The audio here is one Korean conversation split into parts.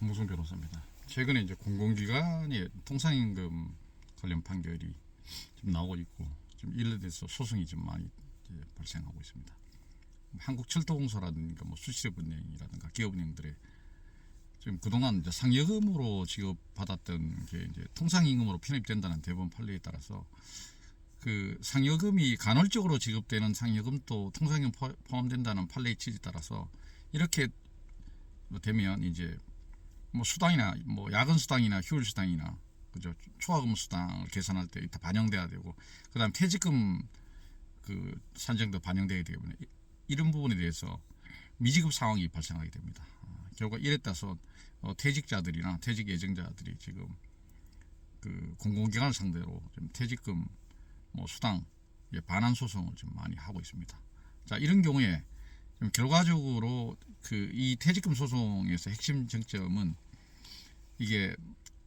홍무성 변호사입니다. 최근에 이제 공공기관의 통상임금 관련 판결이 좀 나오고 있고 좀 이에 대해서 소송이 좀 많이 발생하고 있습니다. 한국철도공사라든가 뭐 수시업은행이라든가 기업은행들의 지금 그동안 이제 상여금으로 지급받았던 게 이제 통상임금으로 편입된다는 대법원 판례에 따라서 그 상여금이 간헐적으로 지급되는 상여금도 통상임 포- 포함된다는 판례의 취지에 따라서 이렇게 뭐 되면 이제 뭐 수당이나 뭐 야근 수당이나 휴일 수당이나 그죠 초과금 수당을 계산할 때 다 반영돼야 되고 그다음 퇴직금 그 산정도 반영돼야 되기 때문에 이- 이런 부분에 대해서 미지급 상황이 발생하게 됩니다. 아, 결국 이에 따라서 어, 퇴직자들이나 퇴직 예정자들이 지금 그 공공기관을 상대로 좀 퇴직금 뭐 수당 예, 반환 소송을 좀 많이 하고 있습니다. 자 이런 경우에 좀 결과적으로 그 이 퇴직금 소송에서 핵심 쟁점은 이게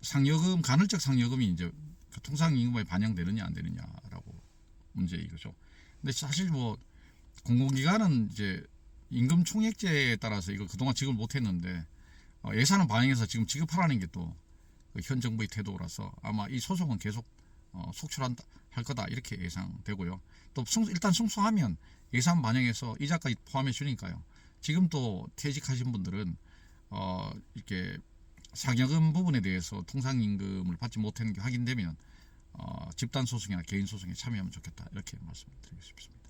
상여금 간헐적 상여금이 이제 그 통상 임금에 반영되느냐 안 되느냐라고 문제 이거죠. 근데 사실 뭐 공공기관은 이제 임금 총액제에 따라서 이거 그동안 지급을 못했는데 어, 예산을 반영해서 지금 지급하라는 게또 그현 정부의 태도라서 아마 이 소송은 계속 어, 속출한다 할 거다 이렇게 예상되고요. 또 승- 일단 승소하면 예산 반영해서 이자까지 포함해 주니까요. 지금 또 퇴직하신 분들은 어, 이렇게 상여금 부분에 대해서 통상임금을 받지 못하는 게 확인되면 어, 집단 소송이나 개인 소송에 참여하면 좋겠다 이렇게 말씀드리고 싶습니다.